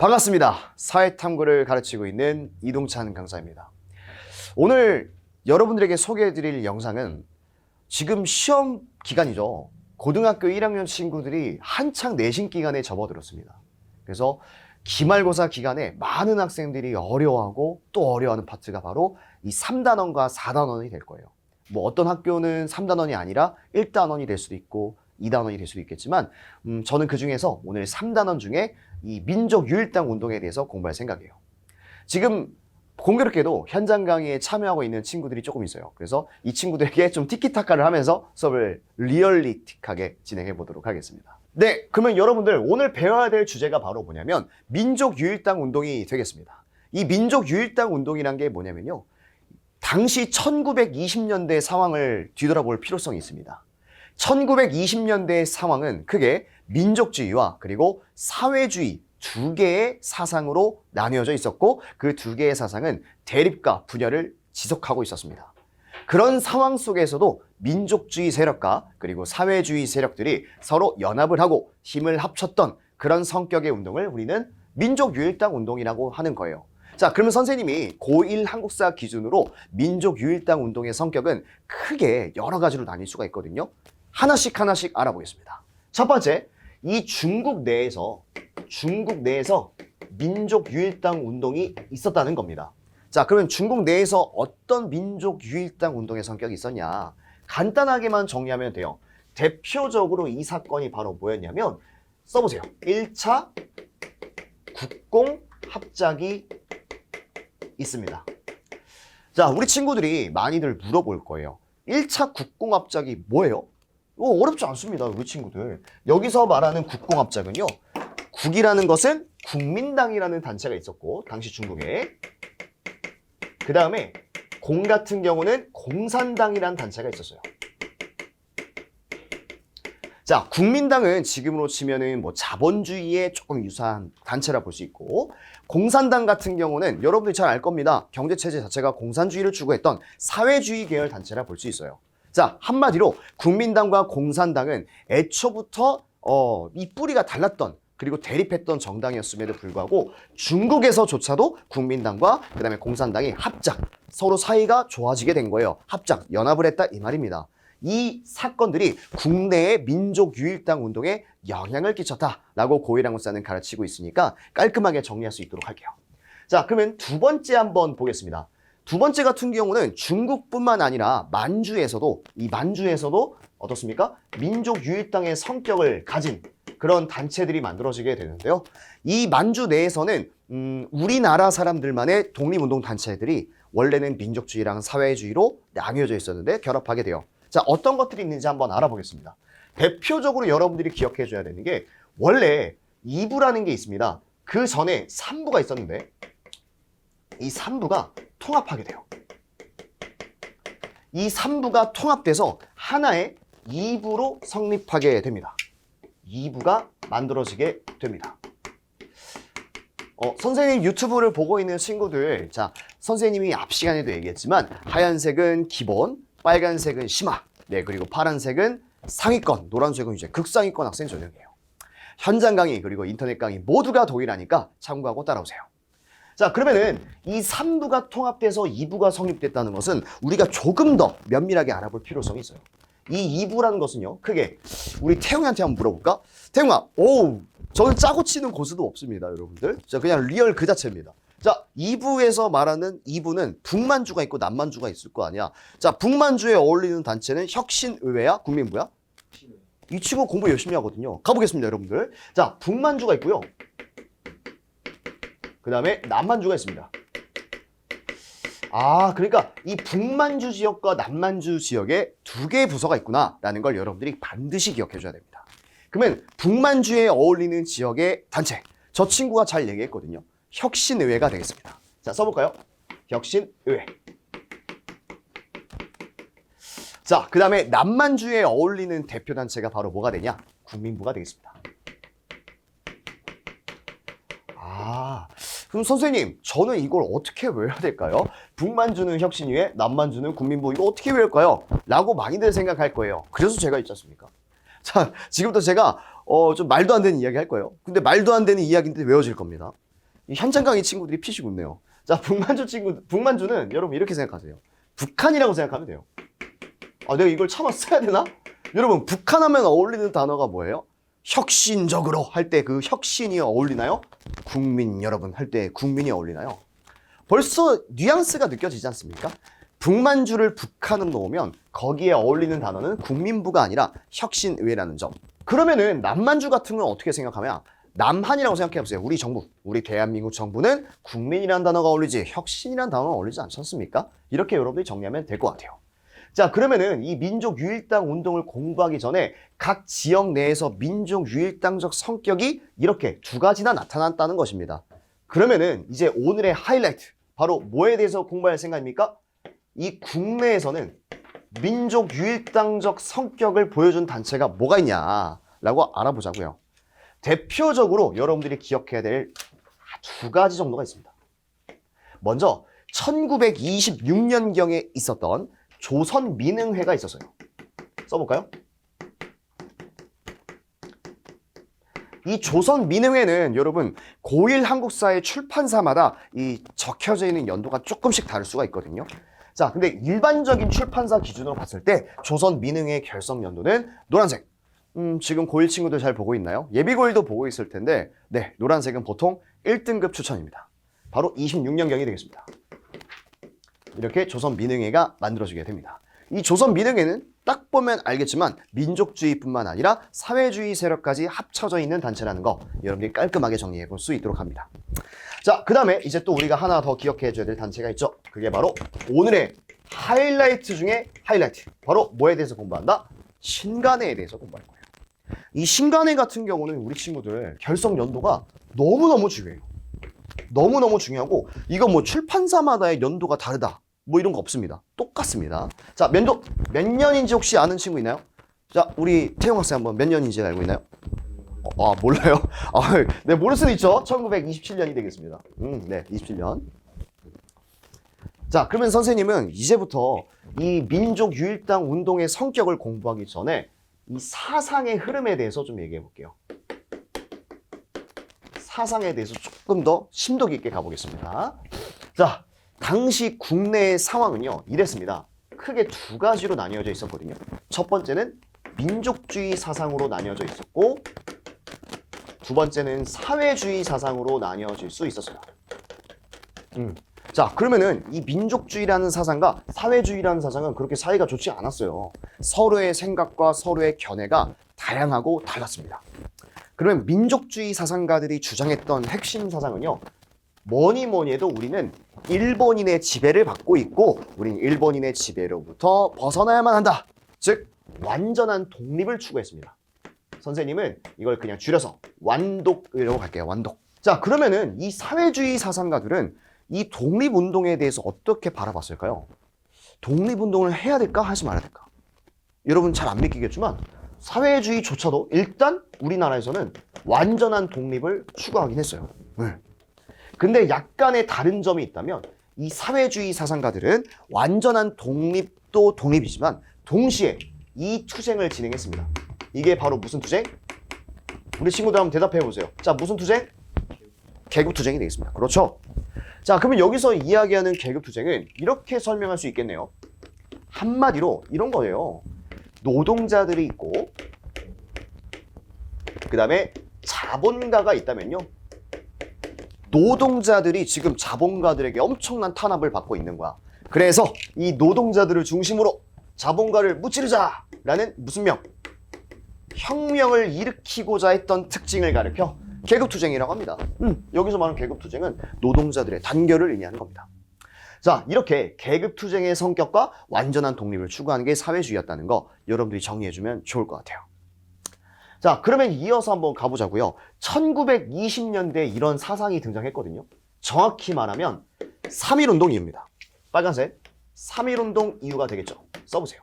반갑습니다. 사회탐구를 가르치고 있는 이동찬 강사입니다. 오늘 여러분들에게 소개해드릴 영상은 지금 시험 기간이죠. 고등학교 1학년 친구들이 한창 내신 기간에 접어들었습니다. 그래서 기말고사 기간에 많은 학생들이 어려워하고 또 어려워하는 파트가 바로 이 3단원과 4단원이 될 거예요. 뭐 어떤 학교는 3단원이 아니라 1단원이 될 수도 있고 2단원이 될 수도 있겠지만 음, 저는 그 중에서 오늘 3단원 중에 이 민족 유일당 운동에 대해서 공부할 생각이에요. 지금 공교롭게도 현장 강의에 참여하고 있는 친구들이 조금 있어요. 그래서 이 친구들에게 좀 티키타카를 하면서 수업을 리얼리틱하게 진행해 보도록 하겠습니다. 네, 그러면 여러분들 오늘 배워야 될 주제가 바로 뭐냐면 민족 유일당 운동이 되겠습니다. 이 민족 유일당 운동이란 게 뭐냐면요. 당시 1920년대 상황을 뒤돌아볼 필요성이 있습니다. 1920년대의 상황은 크게 민족주의와 그리고 사회주의 두 개의 사상으로 나뉘어져 있었고 그 두 개의 사상은 대립과 분열을 지속하고 있었습니다. 그런 상황 속에서도 민족주의 세력과 그리고 사회주의 세력들이 서로 연합을 하고 힘을 합쳤던 그런 성격의 운동을 우리는 민족유일당 운동이라고 하는 거예요. 자, 그러면 선생님이 고1 한국사 기준으로 민족유일당 운동의 성격은 크게 여러 가지로 나뉠 수가 있거든요. 하나씩 하나씩 알아보겠습니다. 첫 번째, 이 중국 내에서 중국 내에서 민족 유일당 운동이 있었다는 겁니다. 자, 그러면 중국 내에서 어떤 민족 유일당 운동의 성격이 있었냐? 간단하게만 정리하면 돼요. 대표적으로 이 사건이 바로 뭐였냐면 써보세요. 1차 국공 합작이 있습니다. 자, 우리 친구들이 많이들 물어볼 거예요. 1차 국공합작이 뭐예요? 어, 어렵지 않습니다, 우리 친구들. 여기서 말하는 국공합작은요, 국이라는 것은 국민당이라는 단체가 있었고, 당시 중국에. 그 다음에 공 같은 경우는 공산당이라는 단체가 있었어요. 자, 국민당은 지금으로 치면은 뭐 자본주의에 조금 유사한 단체라 볼 수 있고, 공산당 같은 경우는 여러분들이 잘 알 겁니다. 경제체제 자체가 공산주의를 추구했던 사회주의 계열 단체라 볼 수 있어요. 자, 한마디로 국민당과 공산당은 애초부터 어, 이 뿌리가 달랐던 그리고 대립했던 정당이었음에도 불구하고 중국에서조차도 국민당과 그다음에 공산당이 합작 서로 사이가 좋아지게 된 거예요. 합작 연합을 했다 이 말입니다. 이 사건들이 국내의 민족 유일당 운동에 영향을 끼쳤다라고 고일 한국사는 가르치고 있으니까 깔끔하게 정리할 수 있도록 할게요. 자, 그러면 두 번째 한번 보겠습니다. 두 번째 같은 경우는 중국뿐만 아니라 만주에서도 이 만주에서도 어떻습니까? 민족 유일당의 성격을 가진 그런 단체들이 만들어지게 되는데요. 이 만주 내에서는 음, 우리나라 사람들만의 독립운동 단체들이 원래는 민족주의랑 사회주의로 나뉘어져 있었는데 결합하게 돼요. 자, 어떤 것들이 있는지 한번 알아보겠습니다. 대표적으로 여러분들이 기억해 줘야 되는 게 원래 2부라는 게 있습니다. 그 전에 3부가 있었는데 이 3부가 통합하게 돼요. 이 3부가 통합돼서 하나의 2부로 성립하게 됩니다. 2부가 만들어지게 됩니다. 어, 선생님 유튜브를 보고 있는 친구들, 자, 선생님이 앞 시간에도 얘기했지만, 하얀색은 기본, 빨간색은 심화, 네, 그리고 파란색은 상위권, 노란색은 이제 극상위권 학생 전형이에요. 현장 강의, 그리고 인터넷 강의 모두가 동일하니까 참고하고 따라오세요. 자, 그러면은 이 3부가 통합돼서 2부가 성립됐다는 것은 우리가 조금 더 면밀하게 알아볼 필요성이 있어요. 이 2부라는 것은요, 크게 우리 태웅이한테 한번 물어볼까? 태웅아, 오, 저는 짜고 치는 고수도 없습니다, 여러분들. 자, 그냥 리얼 그 자체입니다. 자, 2부에서 말하는 2부는 북만주가 있고 남만주가 있을 거 아니야. 자, 북만주에 어울리는 단체는 혁신의회야, 국민부야? 이 친구 공부 열심히 하거든요. 가보겠습니다, 여러분들. 자, 북만주가 있고요. 그 다음에 남만주가 있습니다. 아, 그러니까 이 북만주 지역과 남만주 지역에 두 개의 부서가 있구나라는 걸 여러분들이 반드시 기억해 줘야 됩니다. 그러면 북만주에 어울리는 지역의 단체. 저 친구가 잘 얘기했거든요. 혁신의회가 되겠습니다. 자, 써볼까요? 혁신의회. 자, 그 다음에 남만주에 어울리는 대표 단체가 바로 뭐가 되냐? 국민부가 되겠습니다. 아, 그럼 선생님, 저는 이걸 어떻게 외워야 될까요? 북만 주는 혁신위회, 남만 주는 국민부, 이거 어떻게 외울까요? 라고 많이들 생각할 거예요. 그래서 제가 있지 않습니까? 자, 지금부터 제가, 어, 좀 말도 안 되는 이야기 할 거예요. 근데 말도 안 되는 이야기인데 외워질 겁니다. 이 현장 강의 친구들이 피식 웃네요. 자, 북만주 친구, 북만주는 여러분 이렇게 생각하세요. 북한이라고 생각하면 돼요. 아, 내가 이걸 참아 써야 되나? 여러분, 북한 하면 어울리는 단어가 뭐예요? 혁신적으로 할 때 그 혁신이 어울리나요? 국민 여러분 할 때 국민이 어울리나요? 벌써 뉘앙스가 느껴지지 않습니까? 북만주를 북한으로 놓으면 거기에 어울리는 단어는 국민부가 아니라 혁신의회라는 점. 그러면은 남만주 같은 건 어떻게 생각하면 남한이라고 생각해 보세요. 우리 정부, 우리 대한민국 정부는 국민이라는 단어가 어울리지 혁신이라는 단어가 어울리지 않지 않습니까? 이렇게 여러분들이 정리하면 될 것 같아요. 자, 그러면은 이 민족 유일당 운동을 공부하기 전에 각 지역 내에서 민족 유일당적 성격이 이렇게 두 가지나 나타났다는 것입니다. 그러면은 이제 오늘의 하이라이트 바로 뭐에 대해서 공부할 생각입니까? 이 국내에서는 민족 유일당적 성격을 보여준 단체가 뭐가 있냐라고 알아보자고요. 대표적으로 여러분들이 기억해야 될 두 가지 정도가 있습니다. 먼저 1926년경에 있었던 조선 민흥회가 있었어요. 써볼까요? 이 조선 민흥회는 여러분 고1 한국사의 출판사마다 이 적혀져 있는 연도가 조금씩 다를 수가 있거든요. 자, 근데 일반적인 출판사 기준으로 봤을 때 조선 민흥회 결성 연도는 노란색. 음, 지금 고1 친구들 잘 보고 있나요? 예비고1도 보고 있을 텐데, 네, 노란색은 보통 1등급 추천입니다. 바로 26년경이 되겠습니다. 이렇게 조선민흥회가 만들어지게 됩니다. 이 조선민흥회는 딱 보면 알겠지만 민족주의뿐만 아니라 사회주의 세력까지 합쳐져 있는 단체라는 거 여러분들이 깔끔하게 정리해 볼 수 있도록 합니다. 자, 그 다음에 이제 또 우리가 하나 더 기억해 줘야 될 단체가 있죠. 그게 바로 오늘의 하이라이트 중에 하이라이트. 바로 뭐에 대해서 공부한다? 신간회에 대해서 공부할 거예요. 이 신간회 같은 경우는 우리 친구들 결성 연도가 너무너무 중요해요. 너무너무 중요하고 이거 뭐 출판사마다의 연도가 다르다. 뭐 이런 거 없습니다. 똑같습니다. 자, 면도 몇 년인지 혹시 아는 친구 있나요? 자, 우리 태용 학생 한번 몇 년인지 알고 있나요? 어, 아, 몰라요? 아, 네, 모를 수도 있죠. 1927년이 되겠습니다. 음, 네, 27년. 자, 그러면 선생님은 이제부터 이 민족 유일당 운동의 성격을 공부하기 전에 이 사상의 흐름에 대해서 좀 얘기해 볼게요. 사상에 대해서 조금 더 심도 깊게 가보겠습니다. 자, 당시 국내의 상황은요, 이랬습니다. 크게 두 가지로 나뉘어져 있었거든요. 첫 번째는 민족주의 사상으로 나뉘어져 있었고, 두 번째는 사회주의 사상으로 나뉘어질 수 있었어요. 음. 자, 그러면은 이 민족주의라는 사상과 사회주의라는 사상은 그렇게 사이가 좋지 않았어요. 서로의 생각과 서로의 견해가 다양하고 달랐습니다. 그러면 민족주의 사상가들이 주장했던 핵심 사상은요. 뭐니 뭐니 해도 우리는 일본인의 지배를 받고 있고 우린 일본인의 지배로부터 벗어나야만 한다. 즉 완전한 독립을 추구했습니다. 선생님은 이걸 그냥 줄여서 완독이라고 갈게요. 완독. 자, 그러면은 이 사회주의 사상가들은 이 독립운동에 대해서 어떻게 바라봤을까요? 독립운동을 해야 될까 하지 말아야 될까? 여러분 잘 안 믿기겠지만 사회주의조차도 일단 우리나라에서는 완전한 독립을 추구하긴 했어요. 네. 근데 약간의 다른 점이 있다면 이 사회주의 사상가들은 완전한 독립도 독립이지만 동시에 이 투쟁을 진행했습니다. 이게 바로 무슨 투쟁? 우리 친구들 한번 대답해 보세요. 자, 무슨 투쟁? 계급 투쟁이 되겠습니다. 그렇죠? 자, 그러면 여기서 이야기하는 계급 투쟁은 이렇게 설명할 수 있겠네요. 한마디로 이런 거예요. 노동자들이 있고 그 다음에 자본가가 있다면요. 노동자들이 지금 자본가들에게 엄청난 탄압을 받고 있는 거야. 그래서 이 노동자들을 중심으로 자본가를 무찌르자라는 무슨 명? 혁명을 일으키고자 했던 특징을 가리켜 계급투쟁이라고 합니다. 음, 여기서 말하는 계급투쟁은 노동자들의 단결을 의미하는 겁니다. 자, 이렇게 계급 투쟁의 성격과 완전한 독립을 추구하는 게 사회주의였다는 거 여러분들이 정리해주면 좋을 것 같아요. 자, 그러면 이어서 한번 가보자고요. 1920년대에 이런 사상이 등장했거든요. 정확히 말하면 3.1운동 이유입니다. 빨간색. 3.1운동 이유가 되겠죠. 써보세요.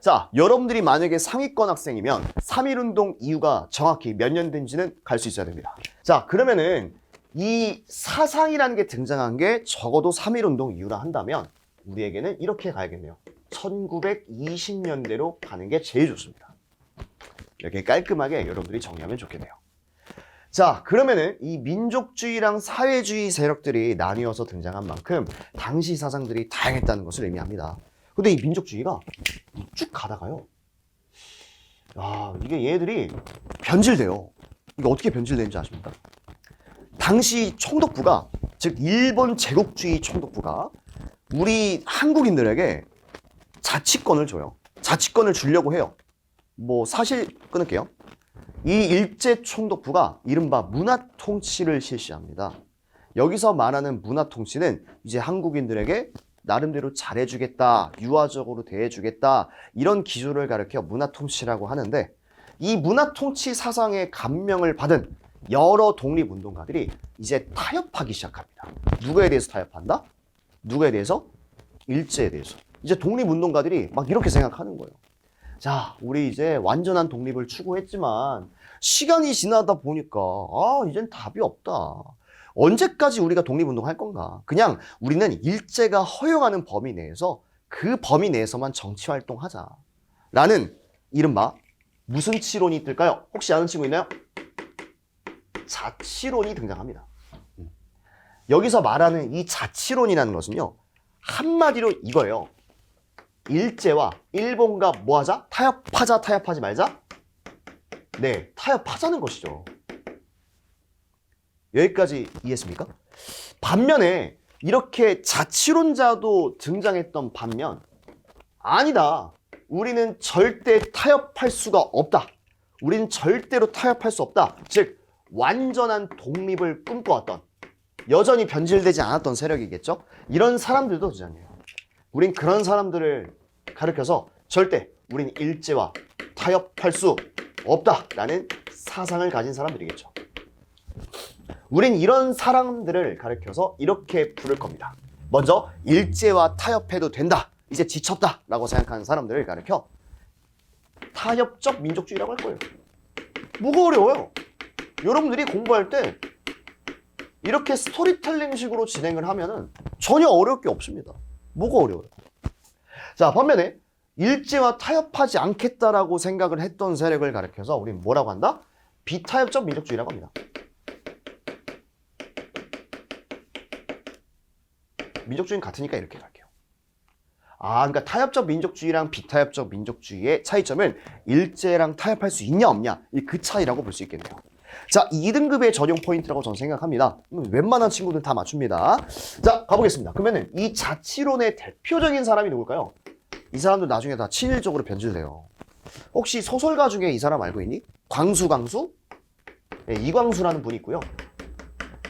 자, 여러분들이 만약에 상위권 학생이면 3.1운동 이유가 정확히 몇 년 된지는 갈 수 있어야 됩니다. 자, 그러면은 이 사상이라는 게 등장한 게 적어도 3.1운동 이유라 한다면 우리에게는 이렇게 가야겠네요. 1920년대로 가는 게 제일 좋습니다. 이렇게 깔끔하게 여러분들이 정리하면 좋겠네요. 자, 그러면은 이 민족주의랑 사회주의 세력들이 나뉘어서 등장한 만큼 당시 사상들이 다양했다는 것을 의미합니다. 근데 이 민족주의가 쭉 가다가요. 아, 이게 얘들이 변질돼요. 이게 어떻게 변질되는지 아십니까? 당시 총독부가, 즉, 일본 제국주의 총독부가 우리 한국인들에게 자치권을 줘요. 자치권을 주려고 해요. 뭐, 사실 끊을게요. 이 일제 총독부가 이른바 문화 통치를 실시합니다. 여기서 말하는 문화 통치는 이제 한국인들에게 나름대로 잘해주겠다, 유화적으로 대해주겠다, 이런 기조를 가리켜 문화 통치라고 하는데 이 문화 통치 사상에 감명을 받은 여러 독립운동가들이 이제 타협하기 시작합니다. 누구에 대해서 타협한다? 누구에 대해서? 일제에 대해서. 이제 독립운동가들이 막 이렇게 생각하는 거예요. 자, 우리 이제 완전한 독립을 추구했지만 시간이 지나다 보니까 아, 이젠 답이 없다. 언제까지 우리가 독립운동 할 건가? 그냥 우리는 일제가 허용하는 범위 내에서 그 범위 내에서만 정치 활동하자. 라는 이른바 무슨 치론이 뜰까요? 혹시 아는 친구 있나요? 자치론이 등장합니다. 음. 여기서 말하는 이 자치론이라는 것은요. 한마디로 이거예요. 일제와 일본과 뭐 하자? 타협하자, 타협하지 말자? 네, 타협하자는 것이죠. 여기까지 이해했습니까? 반면에 이렇게 자치론자도 등장했던 반면 아니다. 우리는 절대 타협할 수가 없다. 우리는 절대로 타협할 수 없다. 즉 완전한 독립을 꿈꿔왔던 여전히 변질되지 않았던 세력이겠죠. 이런 사람들도 등장해요. 우린 그런 사람들을 가르켜서 절대 우린 일제와 타협할 수 없다라는 사상을 가진 사람들이겠죠. 우린 이런 사람들을 가르쳐서 이렇게 부를 겁니다. 먼저 일제와 타협해도 된다. 이제 지쳤다라고 생각하는 사람들을 가르쳐 타협적 민족주의라고 할 거예요. 뭐가 어려워요? 여러분들이 공부할 때 이렇게 스토리텔링식으로 진행을 하면은 전혀 어려울 게 없습니다. 뭐가 어려워요? 자, 반면에 일제와 타협하지 않겠다라고 생각을 했던 세력을 가리켜서 우리는 뭐라고 한다? 비타협적 민족주의라고 합니다. 민족주의는 같으니까 이렇게 갈게요. 아, 그러니까 타협적 민족주의랑 비타협적 민족주의의 차이점은 일제랑 타협할 수 있냐 없냐 이 그 차이라고 볼 수 있겠네요. 자, 2등급의 전용 포인트라고 저는 생각합니다. 음, 웬만한 친구들 다 맞춥니다. 자, 가보겠습니다. 그러면은 이 자치론의 대표적인 사람이 누굴까요? 이 사람들 나중에 다 친일적으로 변질돼요. 혹시 소설가 중에 이 사람 알고 있니? 광수 광수? 네, 이광수라는 분이 있고요.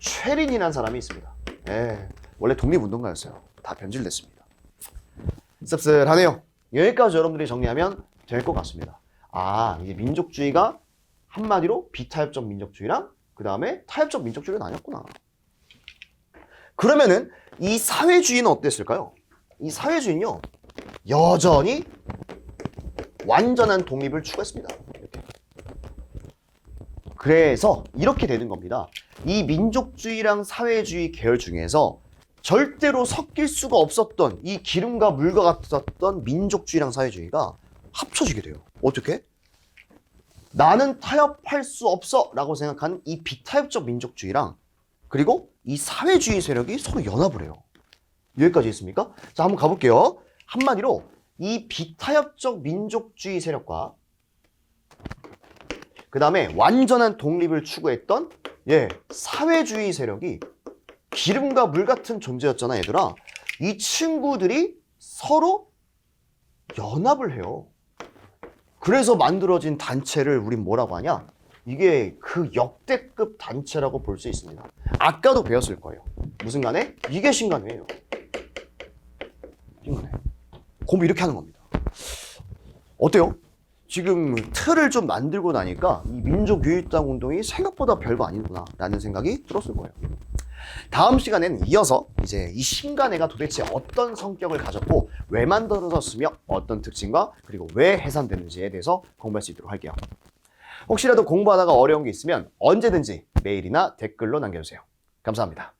최린이라는 사람이 있습니다. 예, 원래 독립운동가였어요. 다 변질됐습니다. 씁쓸하네요. 여기까지 여러분들이 정리하면 될 것 같습니다. 아, 이제 민족주의가 한마디로 비타협적 민족주의랑 그 다음에 타협적 민족주의로 나뉘었구나. 그러면은 이 사회주의는 어땠을까요? 이 사회주의는요, 여전히 완전한 독립을 추구했습니다. 이렇게. 그래서 이렇게 되는 겁니다. 이 민족주의랑 사회주의 계열 중에서 절대로 섞일 수가 없었던 이 기름과 물과 같았던 민족주의랑 사회주의가 합쳐지게 돼요. 어떻게? 나는 타협할 수 없어 라고 생각하는 이 비타협적 민족주의랑 그리고 이 사회주의 세력이 서로 연합을 해요. 여기까지 있습니까? 자, 한번 가볼게요. 한마디로 이 비타협적 민족주의 세력과 그 다음에 완전한 독립을 추구했던 예, 사회주의 세력이 기름과 물 같은 존재였잖아, 얘들아. 이 친구들이 서로 연합을 해요. 그래서 만들어진 단체를 우린 뭐라고 하냐? 이게 그 역대급 단체라고 볼 수 있습니다. 아까도 배웠을 거예요. 무슨 간에? 이게 신간회예요. 신간회. 공부 이렇게 하는 겁니다. 어때요? 지금 틀을 좀 만들고 나니까 이 민족유일당 운동이 생각보다 별거 아니구나 라는 생각이 들었을 거예요. 다음 시간에는 이어서 이제 이 신간회가 도대체 어떤 성격을 가졌고 왜 만들어졌으며 어떤 특징과 그리고 왜 해산되는지에 대해서 공부할 수 있도록 할게요. 혹시라도 공부하다가 어려운 게 있으면 언제든지 메일이나 댓글로 남겨주세요. 감사합니다.